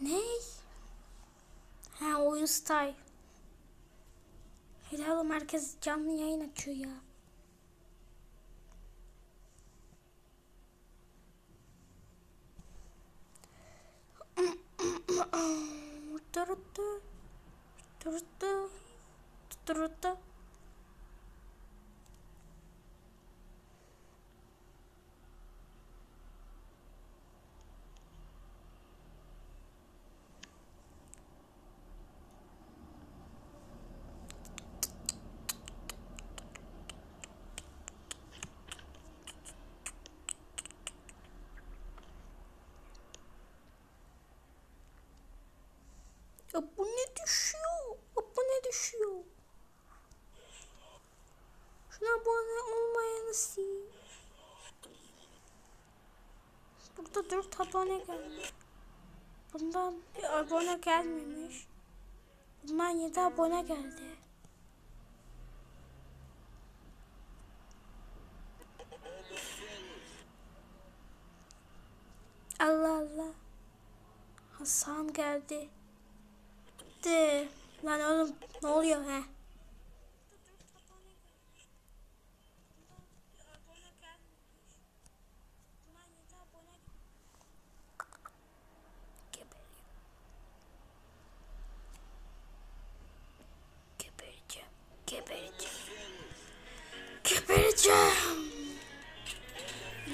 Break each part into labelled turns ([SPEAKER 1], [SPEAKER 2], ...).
[SPEAKER 1] Ne? Ha oyun style. Helal oğlum herkes canlı yayın açıyor ya. Duruttu. Duruttu. Duruttu. Ya bu ne düşüyor? Ya bu ne düşüyor? Şuna abone olmayanı sil. Burada dört abone gelmiş. Bundan bir abone gelmemiş. Bundan yedi abone geldi. Allah Allah. Hasan geldi. De. Lan oğlum ne oluyor he?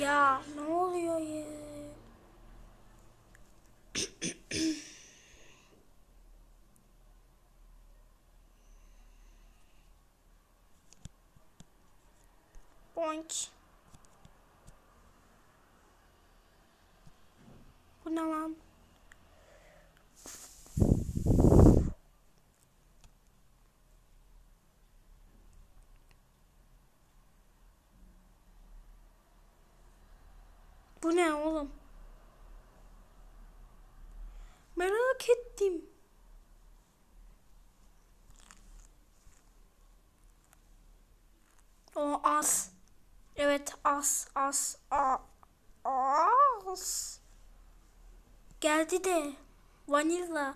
[SPEAKER 1] Ya ne oluyor ya? Boink. Bu ne lan? Bu ne oğlum? Merak ettim. O az. Evet az az a az. Geldi de vanilla.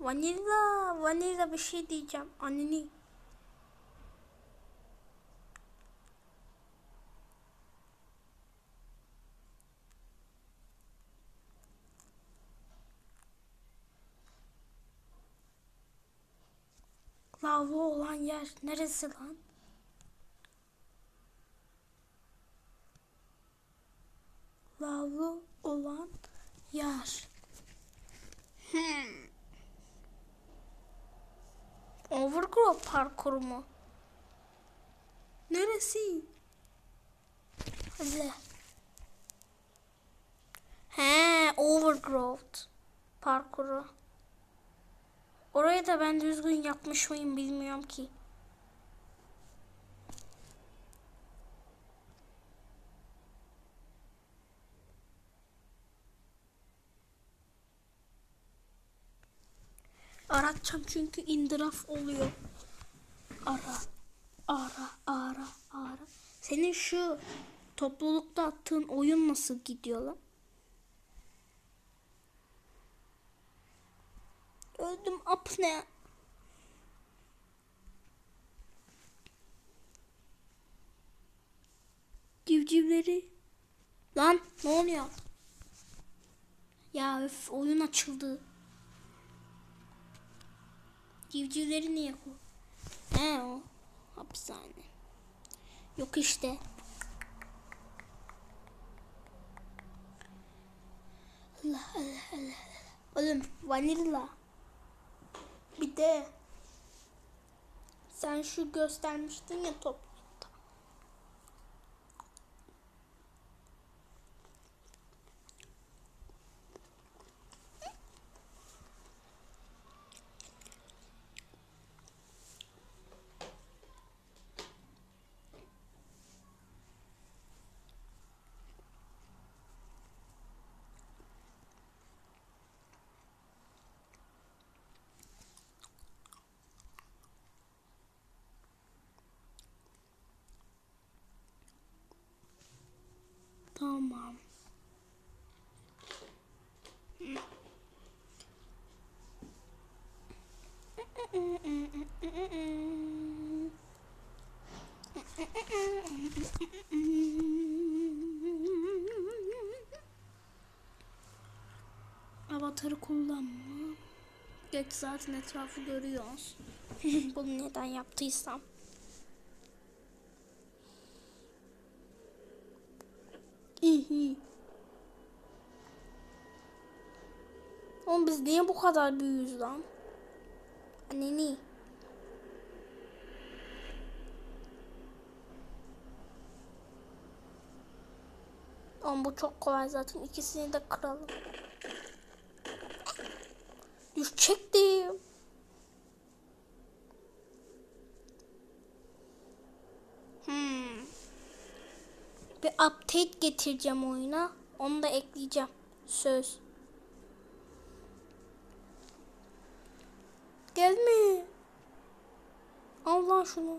[SPEAKER 1] Vanilla vanilla bir şey diyeceğim. Anneni. Lavabo olan yer neresi lan? Lavabo olan yer. Hmm. Overgrow parkuru mu? Neresi? Hadi. He, Overgrowth parkuru. Orayı da ben düzgün yapmış mıyım bilmiyorum ki. Aratacağım çünkü indiraf oluyor. Ara, ara, ara, ara. Senin şu toplulukta attığın oyun nasıl gidiyor lan? Öldüm apne. Civcivleri. Lan ne oluyor? Ya öf oyun açıldı. Civcivleri niye koy? He o hapishane. Yok işte. Allah Allah Allah. Oğlum vanilla. De sen şu göstermiştin ya toplulukta. Tamam. Avatarı kullanma. Geç zaten etrafı görüyoruz. Bunu neden yaptıysam. İyi. Oğlum biz niye bu kadar büyüyüz lan? Anneni. Oğlum bu çok kolay zaten. İkisini de kıralım. Düşecektim. Hmm. Bir update getireceğim oyuna. Onu da ekleyeceğim. Söz. Gelme. Allah şunu.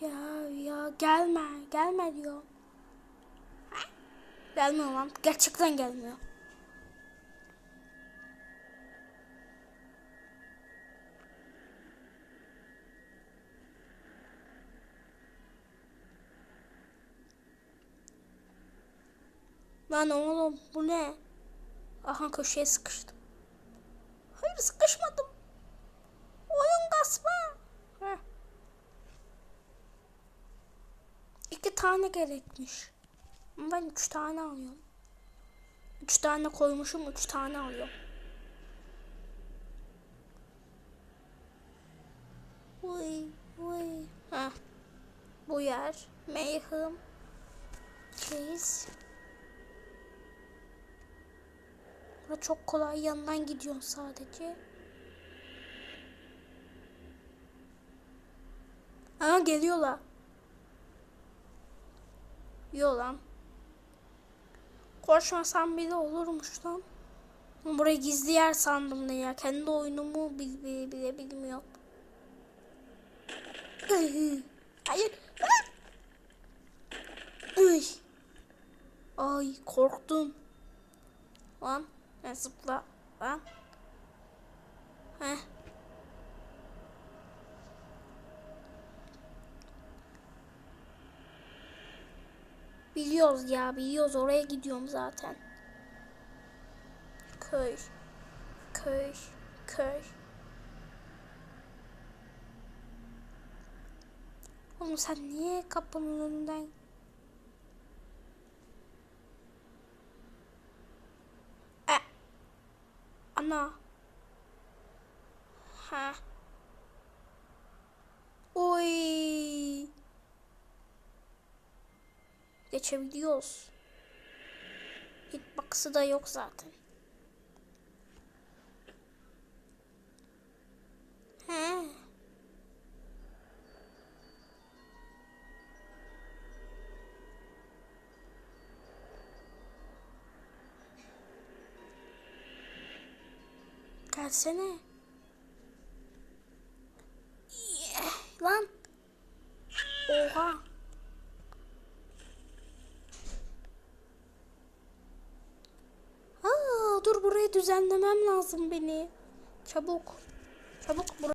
[SPEAKER 1] Ya ya gelme. Gelme diyor. Gelmiyor lan. Gerçekten gelmiyor. Lan oğlum bu ne? Aha köşeye sıkıştım. Hayır sıkışmadım. Oyun kasma. Heh. İki tane gerekmiş. Ben üç tane alıyorum. Üç tane koymuşum, üç tane alıyorum. Uy, uy. Heh. Bu yer. Mayhem. Case. Bura çok kolay yandan gidiyorsun sadece. Aa geliyorlar. Yok lan. Koşmasam bile olurmuş lan. Burayı gizli yer sandım ne ya. Kendi oyunumu bil, bile, bile bilmiyorum. Iy, Hayır. Ay korktum. Lan. Ne zıpla. Lan. Heh. Biliyoruz ya biliyoruz oraya gidiyorum zaten. Köy. Köy. Köy. Oğlum sen niye kapının önünden Ana. Ha. Oy. Geçebiliyoruz. Hitbox'ı da yok zaten. Yeah, Lan. Oha. Aa, dur burayı düzenlemem lazım beni. Çabuk. Çabuk burayı.